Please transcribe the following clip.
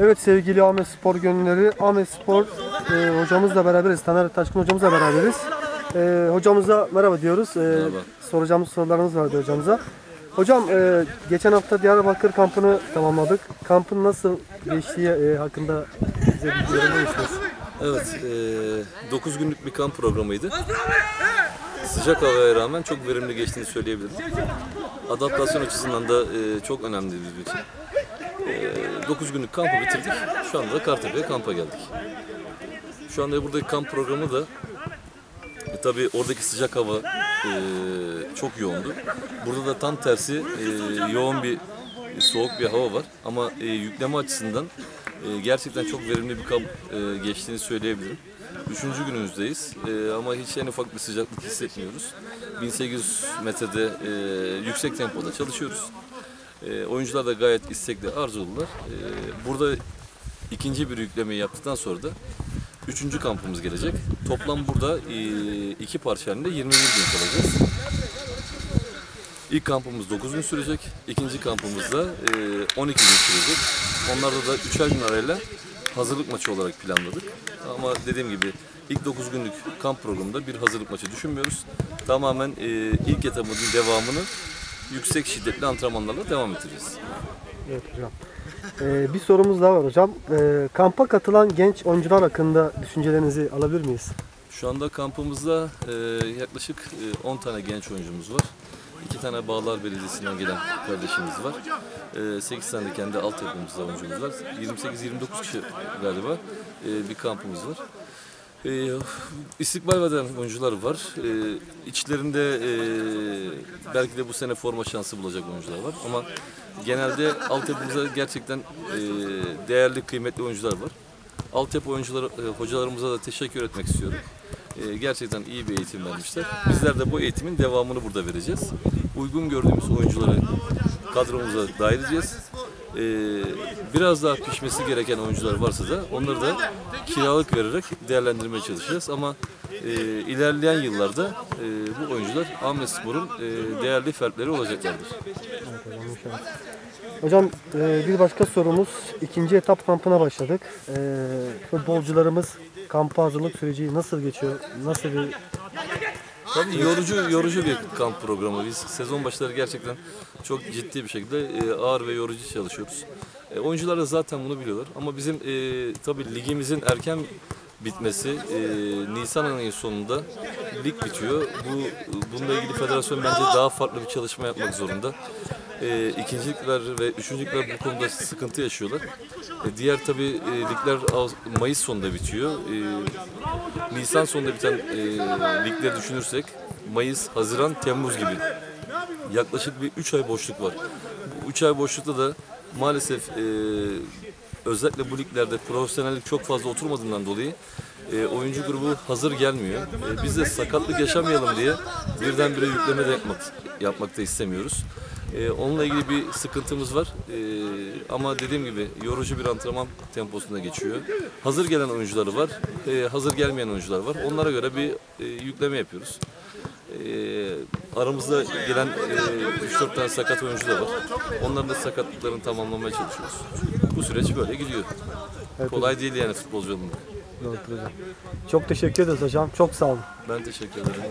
Evet sevgili Ahmet Spor gönülleri, Ahmet Spor e, hocamızla beraberiz, Taner Taşkın hocamızla beraberiz. E, hocamıza merhaba diyoruz. E, Merhaba. Soracağımız sorularımız vardı hocamıza. Hocam e, geçen hafta Diyarbakır kampını tamamladık. Kampın nasıl geçtiği e, hakkında bize bilgi verebilir misiniz? Evet, 9 günlük bir kamp programıydı. Sıcak havaya rağmen çok verimli geçtiğini söyleyebilirim. Adaptasyon açısından da e, çok önemli bizim için. 9 günlük kampı bitirdik. Şu anda da Kartepe'ye kampa geldik. Şu anda buradaki kamp programı da e, tabii oradaki sıcak hava e, çok yoğundu. Burada da tam tersi e, yoğun bir soğuk bir hava var. Ama e, yükleme açısından e, gerçekten çok verimli bir kamp e, geçtiğini söyleyebilirim. Üçüncü günümüzdeyiz e, ama hiç en ufak bir sıcaklık hissetmiyoruz. 1800 metrede e, yüksek tempoda çalışıyoruz. E, oyuncular da gayet istekli, arzulular. E, burada ikinci bir yüklemeyi yaptıktan sonra da üçüncü kampımız gelecek. Toplam burada e, iki parça halinde 21 gün kalacağız. İlk kampımız 9 gün sürecek. İkinci kampımız da e, 12 gün sürecek. Onlarda da 3'er gün arayla hazırlık maçı olarak planladık. Ama dediğim gibi ilk 9 günlük kamp programında bir hazırlık maçı düşünmüyoruz. Tamamen e, ilk etapın devamını yüksek şiddetli antrenmanlarla devam edeceğiz. Evet hocam. E, bir sorumuz daha var hocam. E, kampa katılan genç oyuncular hakkında düşüncelerinizi alabilir miyiz? Şu anda kampımızda e, yaklaşık e, 10 tane genç oyuncumuz var. 2 tane Bağlar Belediyesi'nden gelen kardeşimiz var. E, 8 tane de kendi altyapımızda oyuncumuz var. 28-29 kişi galiba e, bir kampımız var. E, istikbal veren oyuncular var. E, içlerinde e, belki de bu sene forma şansı bulacak oyuncular var. Ama genelde altyapımıza gerçekten e, değerli, kıymetli oyuncular var. Altyapı oyuncuları, e, hocalarımıza da teşekkür etmek istiyorum. E, gerçekten iyi bir eğitim vermişler. Bizler de bu eğitimin devamını burada vereceğiz. Uygun gördüğümüz oyuncuları kadromuza dahil edeceğiz. E, biraz daha pişmesi gereken oyuncular varsa da onları da kiralık vererek değerlendirmeye çalışacağız. Ama e, ilerleyen yıllarda e, bu oyuncular Ahmet Spor'un e, değerli fertleri olacaklardır. Hocam e, bir başka sorumuz. ikinci etap kampına başladık. E, futbolcularımız kampa hazırlık süreci nasıl geçiyor? Nasıl bir Tabii yorucu yorucu bir kamp programı. Biz sezon başları gerçekten çok ciddi bir şekilde e, ağır ve yorucu çalışıyoruz. E, oyuncular da zaten bunu biliyorlar. Ama bizim e, tabii ligimizin erken bitmesi e, Nisan ayının sonunda lig bitiyor. Bu bununla ilgili federasyon bence daha farklı bir çalışma yapmak zorunda. E, ikincilikler ve üçüncülükler bu konuda sıkıntı yaşıyorlar. E, diğer tabii e, ligler Mayıs sonunda bitiyor. E, Nisan sonunda biten e, ligleri düşünürsek Mayıs, Haziran, Temmuz gibi yaklaşık bir 3 ay boşluk var. Bu 3 ay boşlukta da maalesef e, özellikle bu liglerde profesyonellik çok fazla oturmadığından dolayı e, oyuncu grubu hazır gelmiyor. E, biz de sakatlık yaşamayalım diye birdenbire yükleme de yapmak, yapmak da istemiyoruz. E, onunla ilgili bir sıkıntımız var. E, ama dediğim gibi yorucu bir antrenman temposunda geçiyor. Hazır gelen oyuncuları var, e, hazır gelmeyen oyuncular var. Onlara göre bir e, yükleme yapıyoruz. E, aramızda gelen e, 3-4 tane sakat oyuncu da var. Onların da sakatlıklarını tamamlamaya çalışıyoruz. Bu süreç böyle gidiyor. Evet, Kolay değil yani futbolcu olmak. Hocam. Çok teşekkür ederiz hocam. Çok sağ olun. Ben teşekkür ederim.